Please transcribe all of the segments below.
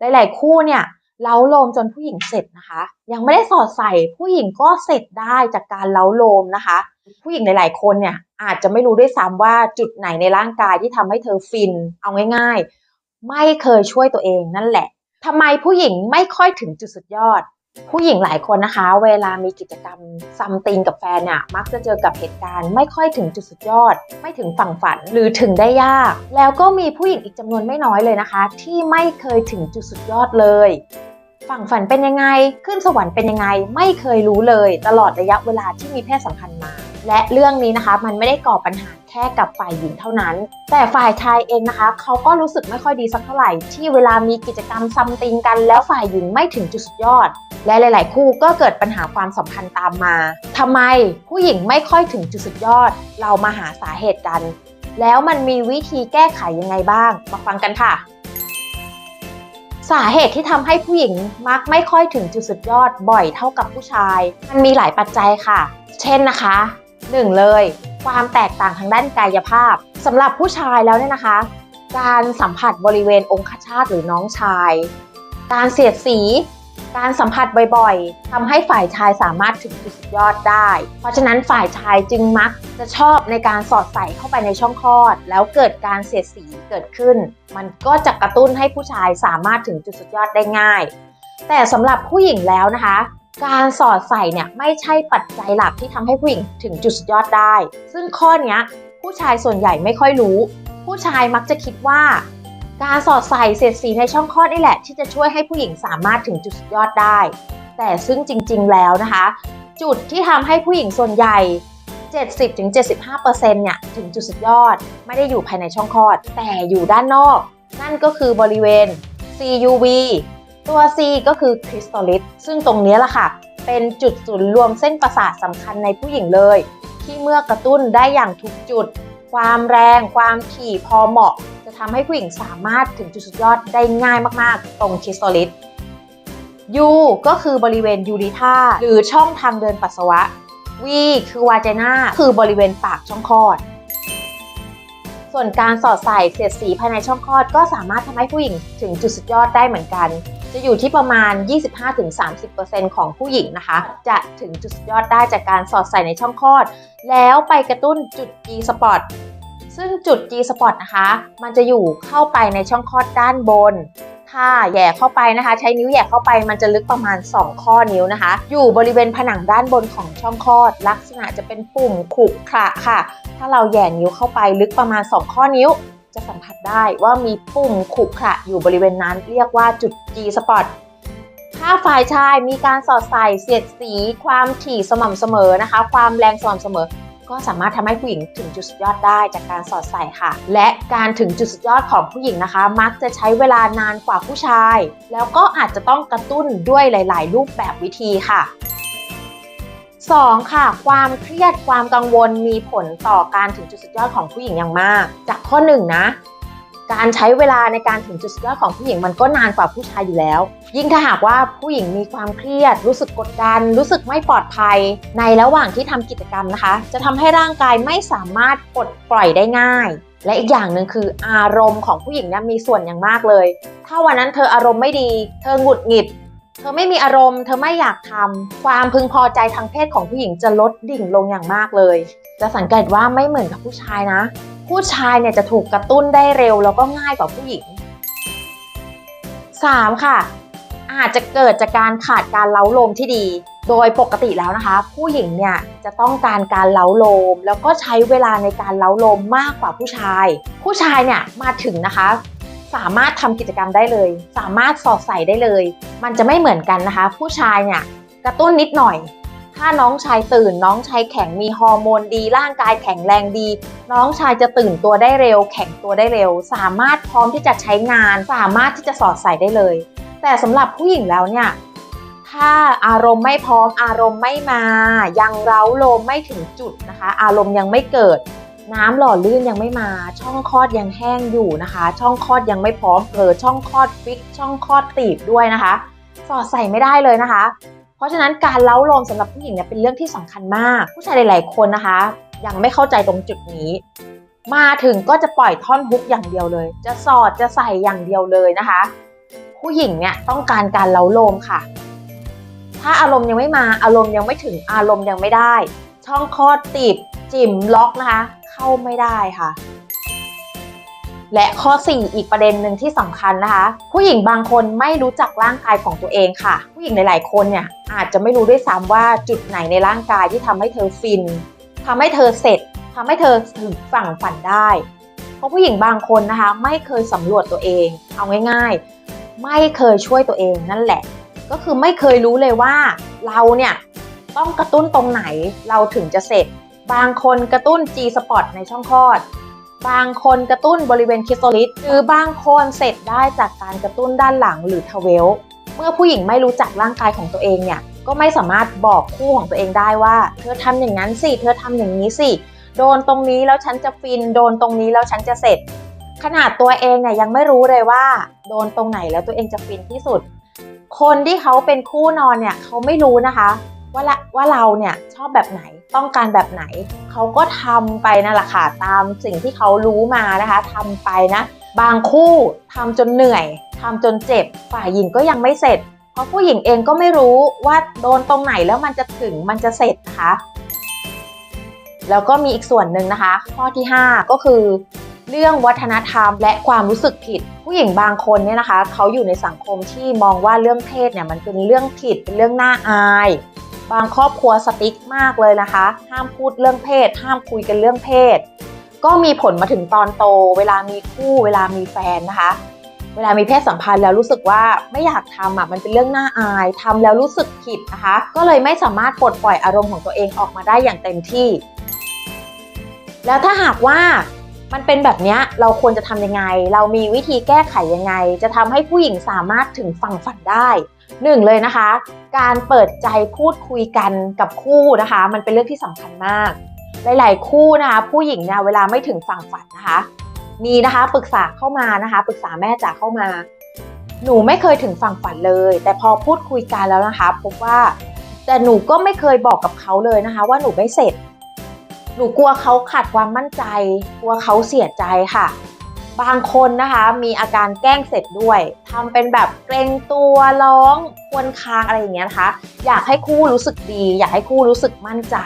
หลายๆคู่เนี่ยเล้าโลมจนผู้หญิงเสร็จนะคะ ยังไม่ได้สอดใส่ผู้หญิงก็เสร็จได้จากการเล้าโลมนะคะ ผู้หญิงหลาย ๆ คนเนี่ยอาจจะไม่รู้ด้วยซ้ำว่าจุดไหนในร่างกายที่ทำให้เธอฟินเอาง่าย ๆ ไม่เคยช่วยตัวเองนั่นแหละทำไมผู้หญิงไม่ค่อยถึงจุดสุดยอด ผู้หญิงหลายคนนะคะ เวลามีกิจกรรมซัมติงกับแฟนเนี่ยมักจะเจอกับเหตุการณ์ไม่ค่อยถึงจุดสุดยอด ไม่ถึงฝั่งฝันหรือถึงได้ยาก แล้วก็มีผู้หญิงอีกจำนวนไม่น้อยเลยนะคะ ที่ไม่เคยถึงจุดสุดยอดเลย ฝั่งฝันเป็นยังไง ขึ้นสวรรค์เป็นยังไง ไม่เคยรู้เลย ตลอดระยะเวลาที่มีเพศสัมพันธ์มา และเรื่องนี้นะคะ มันไม่ได้ก่อปัญหาแค่กับฝ่ายหญิงเท่านั้น แต่ฝ่ายชายเองนะคะ เขาก็รู้สึกไม่ค่อยดีสักเท่าไหร่ ที่เวลามีกิจกรรมซัมติงกัน แล้วฝ่ายหญิงไม่ถึงจุดสุดยอด และหลาย ๆ คู่ก็เกิดปัญหาความสัมพันธ์ตามมา ทำไมผู้หญิงไม่ค่อยถึงจุดสุดยอด เรามาหาสาเหตุกัน แล้วมันมีวิธีแก้ไขยังไงบ้าง มาฟังกันค่ะ สาเหตุที่ทำให้ผู้หญิงมักไม่ค่อยถึงจุดสุดยอดบ่อยเท่ากับผู้ชาย มันมีหลายปัจจัยค่ะ เช่นนะคะ1เลย ความแตกต่างทางด้านกายภาพสำหรับผู้ชายแล้วเนี่ยนะคะ การสัมผัสบริเวณองคชาตหรือน้องชาย การเสียดสี การสัมผัสบ่อยๆทำให้ฝ่ายชายสามารถถึงจุดสุดยอดได้ เพราะฉะนั้นฝ่ายชายจึงมักจะชอบในการสอดใส่เข้าไปในช่องคลอด แล้วเกิดการเสียดสีเกิดขึ้น มันก็จะกระตุ้นให้ผู้ชายสามารถถึงจุดสุดยอดได้ง่าย แต่สำหรับผู้หญิงแล้วนะคะ การสอดใส่เนี่ยไม่ใช่ปัจจัยหลักที่ทำให้ผู้หญิงถึงจุดสุดยอดได้ ซึ่งข้อนี้ผู้ชายส่วนใหญ่ไม่ค่อยรู้ ผู้ชายมักจะคิดว่า การสอดใส่เศษสีในช่องคลอดนี่แหละ ที่จะช่วยให้ผู้หญิงสามารถถึงจุดสุดยอดได้ แต่ซึ่งจริงๆแล้วนะคะ จุดที่ทำให้ผู้หญิงส่วนใหญ่ 70-75%เนี่ยถึงจุดสุดยอด ไม่ได้อยู่ภายในช่องคลอด แต่อยู่ด้านนอก นั่นก็คือบริเวณ CUV ตัว C ก็คือคริสตัลลิตซึ่งตรงนี้แหละค่ะ เป็นจุดศูนย์รวมเส้นประสาทสำคัญในผู้หญิงเลย ที่เมื่อกระตุ้นได้อย่างถูกจุด ความแรง ความถี่พอเหมาะ จะทำให้ผู้หญิงสามารถถึงจุดสุดยอดได้ง่ายมากๆ ตรงคิสตัลลิต U ก็คือบริเวณยูริธาหรือช่องทางเดินปัสสาวะวีคือวาเจนาคือบริเวณปากช่องคลอด ส่วนการสอดใส่เสียดสีภายในช่องคลอดก็สามารถทำให้ผู้หญิงถึงจุดสุดยอดได้เหมือนกัน จะอยู่ที่ประมาณ 25-30%ของผู้หญิงนะคะ จะถึงจุดสุดยอดได้จากการสอดใส่ในช่องคลอด แล้วไปกระตุ้นจุด G spot ซึ่งจุด G spot นะคะ มันจะอยู่เข้าไปในช่องคลอดด้านบน ถ้าแย่เข้าไปนะคะ ใช้นิ้วแย่เข้าไปมันจะลึกประมาณ 2 ข้อนิ้วนะคะ อยู่บริเวณผนังด้านบนของช่องคลอด ลักษณะจะเป็นปุ่มขรุขระค่ะ ถ้าเราแย่นิ้วเข้าไปลึกประมาณ 2 ข้อนิ้ว จะสัมผัสได้ว่ามีปุ่มขรุขระอยู่บริเวณนั้นเรียกว่าจุด G spot ถ้าฝ่ายชายมีการสอดใส่เสียดสี ความถี่สม่ำเสมอนะคะ ความแรงสม่ำเสมอ ก็สามารถทำให้ผู้หญิงถึงจุดสุดยอดได้จากการสอดใส่ค่ะ และการถึงจุดสุดยอดของผู้หญิงนะคะ มักจะใช้เวลานานกว่าผู้ชาย แล้วก็อาจจะต้องกระตุ้นด้วยหลาย ๆ รูปแบบวิธีค่ะ 2. ค่ะ ความเครียดความกังวลมีผลต่อการถึงจุดสุดยอดของผู้หญิงอย่างมาก จากข้อ 1นนะ การใช้เวลาในการถึงจุดสุดยอดของผู้หญิงมันก็นานกว่าผู้ชายอยู่แล้ว ยิ่งถ้าหากว่าผู้หญิงมีความเครียด รู้สึกกดดัน รู้สึกไม่ปลอดภัย ในระหว่างที่ทำกิจกรรมนะคะ จะทำให้ร่างกายไม่สามารถปลดปล่อยได้ง่าย และอีกอย่างหนึ่งคืออารมณ์ของผู้หญิงเนี่ยมีส่วนอย่างมากเลย ถ้าวันนั้นเธออารมณ์ไม่ดี เธอหงุดหงิด เธอไม่มีอารมณ์ เธอไม่อยากทำความพึงพอใจทางเพศของผู้หญิงจะลดดิ่งลงอย่างมากเลย จะสังเกตว่าไม่เหมือนกับผู้ชายนะ ผู้ชายเนี่ยจะถูกกระตุ้นได้เร็วแล้วก็ง่ายกว่าผู้หญิง 3. ค่ะ อาจจะเกิดจากการขาดการเล้าลมที่ดี โดยปกติแล้วนะคะ ผู้หญิงเนี่ยจะต้องการการเล้าลม แล้วก็ใช้เวลาในการเล้าลมมากกว่าผู้ชาย ผู้ชายเนี่ยมาถึงนะคะ สามารถทำกิจกรรมได้เลย สามารถสอดใส่ได้เลย มันจะไม่เหมือนกันนะคะ ผู้ชายเนี่ยกระตุ้นนิดหน่อย ถ้าน้องชายตื่นน้องชายแข็งมีฮอร์โมนดี ร่างกายแข็งแรงดี น้องชายจะตื่นตัวได้เร็ว แข็งตัวได้เร็ว สามารถพร้อมที่จะใช้งาน สามารถที่จะสอดใส่ได้เลย แต่สำหรับผู้หญิงแล้วเนี่ยถ้าอารมณ์ไม่พร้อมอารมณ์ไม่มา ยังเร้าโลมไม่ถึงจุดนะคะ อารมณ์ยังไม่เกิด น้ำหล่อลื่นยังไม่มา ช่องคลอดยังแห้งอยู่นะคะ ช่องคลอดยังไม่พร้อมเผลอช่องคลอดฟิกช่องคลอดตีบด้วยนะคะ สอดใส่ไม่ได้เลยนะคะ เพราะฉะนั้นการเล้าโลมสำหรับผู้หญิงเนี่ยเป็นเรื่องที่สำคัญมาก ผู้ชายหลาย ๆ คนนะคะ ยังไม่เข้าใจตรงจุดนี้ มาถึงก็จะปล่อยท่อนฮุกอย่างเดียวเลย จะสอดจะใส่อย่างเดียวเลยนะคะ ผู้หญิงเนี่ยต้องการการเล้าโลมค่ะ ถ้าอารมณ์ยังไม่มาอารมณ์ยังไม่ถึงอารมณ์ยังไม่ได้ ช่องคลอดตีบจิ่มล็อกนะคะ เข้าไม่ได้ค่ะ และข้อ 4 อีกประเด็นหนึ่งที่สำคัญนะคะ ผู้หญิงบางคนไม่รู้จักร่างกายของตัวเองค่ะ ผู้หญิงหลาย ๆ คนเนี่ยอาจจะไม่รู้ด้วยซ้ำว่าจุดไหนในร่างกายที่ทำให้เธอฟินทำให้เธอเสร็จทำให้เธอถึงฝั่งฝันได้ เพราะผู้หญิงบางคนนะคะ ไม่เคยสำรวจตัวเอง เอาง่าย ๆ ไม่เคยช่วยตัวเองนั่นแหละ ก็คือไม่เคยรู้เลยว่าเราเนี่ยต้องกระตุ้นตรงไหนเราถึงจะเสร็จ บางคนกระตุ้น G spot ในช่องคลอด บางคนกระตุ้นบริเวณคิสโตลิสหรือบางคนเสร็จได้จากการกระตุ้นด้านหลังหรือทเวล เมื่อผู้หญิงไม่รู้จักร่างกายของตัวเองเนี่ยก็ไม่สามารถบอกคู่ของตัวเองได้ว่า เธอทำอย่างนั้นสิเธอทำอย่างนี้สิโดนตรงนี้แล้วฉันจะฟิน โดนตรงนี้แล้วฉันจะเสร็จ ขนาดตัวเองเนี่ยยังไม่รู้เลยว่า โดนตรงไหนแล้วตัวเองจะฟินที่สุด คนที่เขาเป็นคู่นอนเนี่ยเขาไม่รู้นะคะ ว่าละว่าเราเนี่ยชอบแบบไหนต้องการแบบไหน เขาก็ทำไปนั่นแหละค่ะตามสิ่งที่เขารู้มานะคะทำไปนะ บางคู่ทำจนเหนื่อยทำจนเจ็บฝ่ายหญิงก็ยังไม่เสร็จ เพราะผู้หญิงเองก็ไม่รู้ว่าโดนตรงไหนแล้วมันจะถึงมันจะเสร็จนะคะแล้วก็มีอีกส่วนหนึ่งนะคะ ข้อที่ 5 ก็คือ เรื่องวัฒนธรรมและความรู้สึกผิด ผู้หญิงบางคนเนี่ยนะคะ เขาอยู่ในสังคมที่มองว่าเรื่องเพศเนี่ยมันเป็นเรื่องผิดเป็นเรื่องน่าอาย บางครอบครัวสติ๊กมากเลยนะคะ ห้ามพูดเรื่องเพศ ห้ามคุยกันเรื่องเพศ ก็มีผลมาถึงตอนโต เวลามีคู่ เวลามีแฟนนะคะ เวลามีเพศสัมพันธ์แล้วรู้สึกว่าไม่อยากทำอะมันเป็นเรื่องน่าอายทำแล้วรู้สึกผิดนะคะ ก็เลยไม่สามารถปลดปล่อยอารมณ์ของตัวเองออกมาได้อย่างเต็มที่ แล้วถ้าหากว่ามันเป็นแบบนี้เราควรจะทำยังไง เรามีวิธีแก้ไขยังไง จะทำให้ผู้หญิงสามารถถึงฝั่งฝันได้ หนึ่งเลยนะคะ การเปิดใจพูดคุยกันกับคู่นะคะ มันเป็นเรื่องที่สำคัญมาก หลาย ๆ คู่นะคะ ผู้หญิงเนี่ยเวลาไม่ถึงฝั่งฝันนะคะ มีนะคะปรึกษาเข้ามานะคะปรึกษาแม่จ๋าเข้ามา หนูไม่เคยถึงฝั่งฝันเลย แต่พอพูดคุยกันแล้วนะคะ พบว่าแต่หนูก็ไม่เคยบอกกับเขาเลยนะคะ ว่าหนูไม่เสร็จ หนูกลัวเขาขาดความมั่นใจ กลัวเขาเสียใจค่ะ บางคนนะคะมีอาการแกล้งเสร็จด้วยทำเป็นแบบเกรงตัวร้องควนคางอะไรอย่างเงี้ยนะคะ อยากให้คู่รู้สึกดี อยากให้คู่รู้สึกมั่นใจ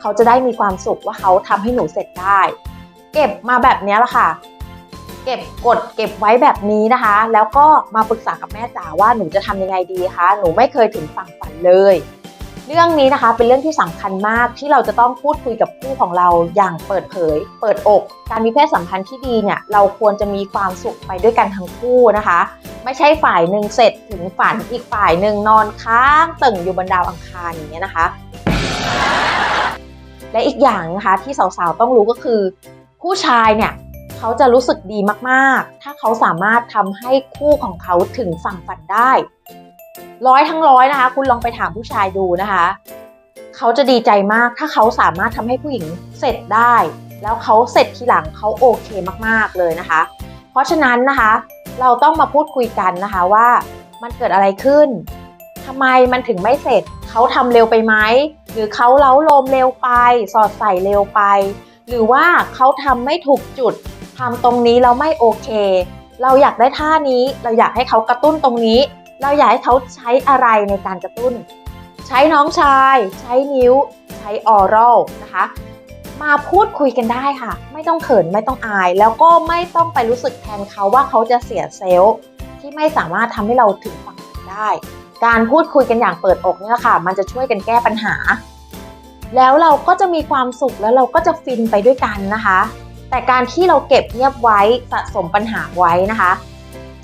เขาจะได้มีความสุขว่าเขาทำให้หนูเสร็จได้ เก็บมาแบบนี้แหละค่ะ เก็บกดเก็บไว้แบบนี้นะคะ แล้วก็มาปรึกษากับแม่จ๋าว่าหนูจะทำยังไงดีคะหนูไม่เคยถึงฝั่งฝันเลย เรื่องนี้นะคะเป็นเรื่องที่สำคัญมากที่เราจะต้องพูดคุยกับคู่ของเราอย่างเปิดเผย เปิดอก การมีเพศสัมพันธ์ที่ดีเนี่ยเราควรจะมีความสุขไปด้วยกันทั้งคู่นะคะ ไม่ใช่ฝ่ายหนึ่งเสร็จถึงฝันอีกฝ่ายหนึ่งนอนค้างตึงอยู่บนดาวอังคารอย่างเงี้ยนะคะ และอีกอย่างนะคะที่สาวๆต้องรู้ก็คือ ผู้ชายเนี่ยเขาจะรู้สึกดีมากๆ ถ้าเขาสามารถทำให้คู่ของเขาถึงฝั่งฝันได้ ร้อยทั้งร้อยนะคะ คุณลองไปถามผู้ชายดูนะคะ เขาจะดีใจมากถ้าเขาสามารถทำให้ผู้หญิงเสร็จได้ แล้วเขาเสร็จทีหลังเขาโอเคมากๆเลยนะคะ เพราะฉะนั้นนะคะ เราต้องมาพูดคุยกันนะคะว่ามันเกิดอะไรขึ้นทำไมมันถึงไม่เสร็จ เขาทำเร็วไปไหมหรือเขาเล้าโลมเร็วไป สอดใส่เร็วไป หรือว่าเขาทำไม่ถูกจุดทำตรงนี้เราไม่โอเค เราอยากได้ท่านี้ เราอยากให้เขากระตุ้นตรงนี้ เราอยากให้เขาใช้อะไรในการกระตุ้น ใช้น้องชาย ใช้นิ้ว ใช้ออรัลนะคะ มาพูดคุยกันได้ค่ะ ไม่ต้องเขินไม่ต้องอาย แล้วก็ไม่ต้องไปรู้สึกแทนเขาว่าเขาจะเสียเซลล์ที่ไม่สามารถทำให้เราถึงฝั่งฝันได้ การพูดคุยกันอย่างเปิดอกนี่ยค่ะ มันจะช่วยกันแก้ปัญหา แล้วเราก็จะมีความสุขแล้วเราก็จะฟินไปด้วยกันนะคะ แต่การที่เราเก็บเงียบไว้สะสมปัญหาไว้นะคะ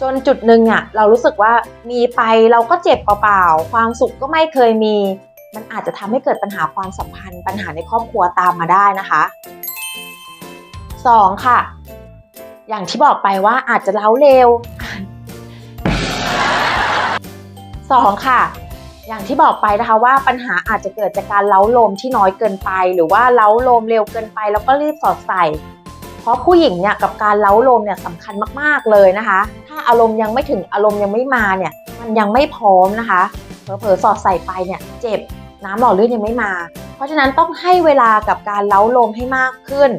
จนจุดหนึ่งอะเรารู้สึกว่ามีไปเราก็เจ็บเปล่าๆความสุขก็ไม่เคยมี มันอาจจะทำให้เกิดปัญหาความสัมพันธ์ ปัญหาในครอบครัวตามมาได้นะคะสองค่ะ อย่างที่บอกไปว่าอาจจะเล้าเร็วสองค่ะ อย่างที่บอกไปนะคะว่าปัญหาอาจจะเกิดจากการเล้าลมที่น้อยเกินไป หรือว่าเล้าลมเร็วเกินไป แล้วก็รีบสอดใส่ เพราะผู้หญิงเนี่ยกับการเล้าลมเนี่ยสำคัญมากๆเลยนะคะ ถ้าอารมณ์ยังไม่ถึงอารมณ์ยังไม่มาเนี่ยมันยังไม่พร้อมนะคะเผลอๆสอดใส่ไปเนี่ยเจ็บน้ำหล่อลื่นยังไม่มา เพราะฉะนั้นต้องให้เวลากับการเล้าลมให้มากขึ้น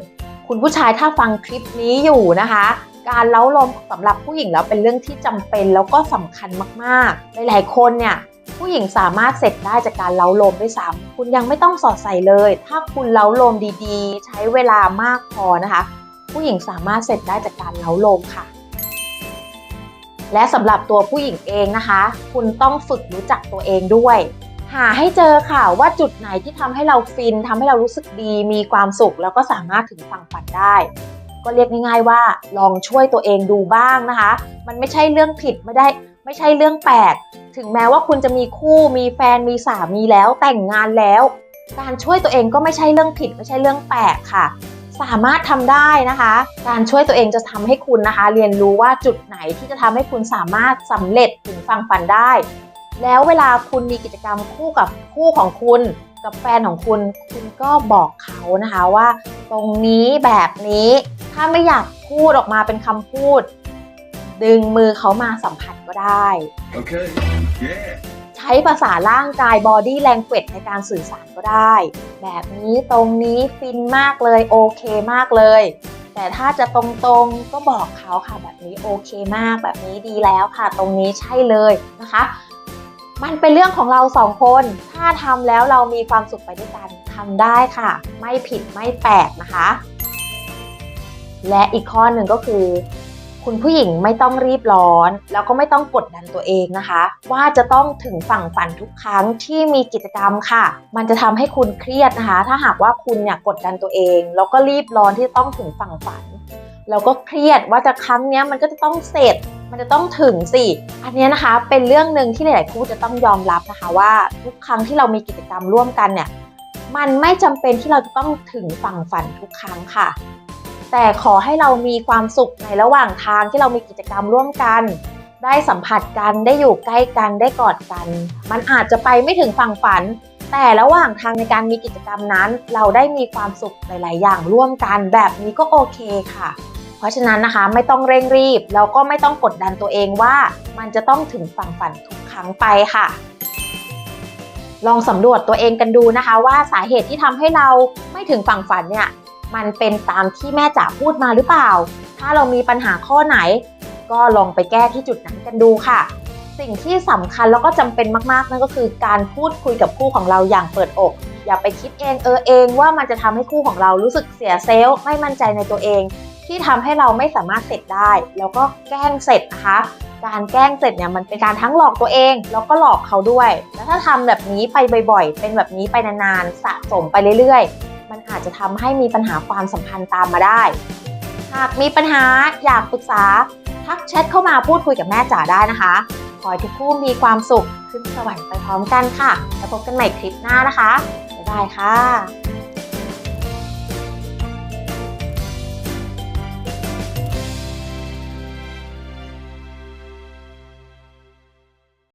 คุณผู้ชายถ้าฟังคลิปนี้อยู่นะคะ การเล้าลมสำหรับผู้หญิงแล้วเป็นเรื่องที่จำเป็นแล้วก็สำคัญมากๆ หลายๆคนเนี่ยผู้หญิงสามารถเสร็จได้จากการเล้าลมด้วยซ้ำคุณยังไม่ต้องสอดใส่เลย ถ้าคุณเล้าลมดีๆ ใช้เวลามากพอนะคะ ผู้หญิงสามารถเสร็จได้จากการเล้าลมค่ะ และสำหรับตัวผู้หญิงเองนะคะ คุณต้องฝึกรู้จักตัวเองด้วย หาให้เจอค่ะว่าจุดไหนที่ทำให้เราฟินทำให้เรารู้สึกดี มีความสุขแล้วก็สามารถถึงฝั่งฝันได้ ก็เรียกง่ายๆว่าลองช่วยตัวเองดูบ้างนะคะ มันไม่ใช่เรื่องผิดไม่ได้ไม่ใช่เรื่องแปลก ถึงแม้ว่าคุณจะมีคู่มีแฟนมีสามีแล้วแต่งงานแล้ว การช่วยตัวเองก็ไม่ใช่เรื่องผิดไม่ใช่เรื่องแปลกค่ะ สามารถทำได้นะคะ การช่วยตัวเองจะทำให้คุณนะคะ เรียนรู้ว่าจุดไหนที่จะทำให้คุณสามารถสำเร็จถึงฝั่งฝันได้ แล้วเวลาคุณมีกิจกรรมคู่กับคู่ของคุณกับแฟนของคุณคุณก็บอกเขานะคะว่า ตรงนี้แบบนี้ถ้าไม่อยากพูดออกมาเป็นคำพูด ดึงมือเขามาสัมผัสก็ได้ Okay. Yeah. ใช้ภาษาร่างกาย body language ในการสื่อสารก็ได้ แบบนี้ตรงนี้ฟินมากเลยโอเคมากเลย แต่ถ้าจะตรงๆก็บอกเขาค่ะแบบนี้โอเคมากแบบนี้ดีแล้วค่ะ ตรงนี้ใช่เลยนะคะ มันเป็นเรื่องของเราสองคน ถ้าทำแล้วเรามีความสุขไปด้วยกันทำได้ค่ะ ไม่ผิดไม่แปลกนะคะ และอีกข้อหนึ่งก็คือ คุณผู้หญิงไม่ต้องรีบร้อน แล้วก็ไม่ต้องกดดันตัวเองนะคะ ว่าจะต้องถึงฝั่งฝันทุกครั้งที่มีกิจกรรมค่ะ มันจะทำให้คุณเครียดนะคะ ถ้าหากว่าคุณเนี่ยกดดันตัวเอง แล้วก็รีบร้อนที่จะต้องถึงฝั่งฝันแล้วก็เครียดว่าจะครั้งเนี้ยมันก็จะต้องเสร็จมันจะต้องถึงสิ อันนี้นะคะเป็นเรื่องหนึ่งที่หลายๆคู่จะต้องยอมรับนะคะว่าทุกครั้งที่เรามีกิจกรรมร่วมกันเนี่ย มันไม่จำเป็นที่เราจะต้องถึงฝั่งฝันทุกครั้งค่ะ แต่ขอให้เรามีความสุขในระหว่างทางที่เรามีกิจกรรมร่วมกัน ได้สัมผัสกันได้อยู่ใกล้กันได้กอดกัน มันอาจจะไปไม่ถึงฝั่งฝัน แต่ระหว่างทางในการมีกิจกรรมนั้น เราได้มีความสุขหลาย ๆ อย่างร่วมกันแบบนี้ก็โอเคค่ะ เพราะฉะนั้นนะคะไม่ต้องเร่งรีบแล้วก็ไม่ต้องกดดันตัวเองว่า มันจะต้องถึงฝั่งฝันทุกครั้งไปค่ะลองสำรวจตัวเองกันดูนะคะว่าสาเหตุที่ทำให้เราไม่ถึงฝั่งฝันเนี่ย มันเป็นตามที่แม่จ๋าพูดมาหรือเปล่า ถ้าเรามีปัญหาข้อไหน ก็ลองไปแก้ที่จุดนั้นกันดูค่ะ สิ่งที่สำคัญแล้วก็จำเป็นมากๆนั่นก็คือการพูดคุยกับคู่ของเราอย่างเปิดอก อย่าไปคิดเองเออเองว่ามันจะทำให้คู่ของเรารู้สึกเสียเซลล์ไม่มั่นใจในตัวเอง ที่ทำให้เราไม่สามารถเสร็จได้ แล้วก็แกล้งเสร็จนะคะการแกล้งเสร็จเนี่ยมันเป็นการทั้งหลอกตัวเองแล้วก็หลอกเขาด้วย แล้วถ้าทำแบบนี้ไปบ่อยๆ เป็นแบบนี้ไปนานๆ สะสมไปเรื่อยๆ มันอาจจะทำให้มีปัญหาความสัมพันธ์ตามมาได้ หากมีปัญหาอยากปรึกษา ทักแชทเข้ามาพูดคุยกับแม่จ๋าได้นะคะ ขอให้ทุกคู่มีความสุขขึ้นสวรรค์ไปพร้อมกันค่ะ แล้วพบกันใหม่คลิปหน้านะคะ บ๊ายบายค่ะ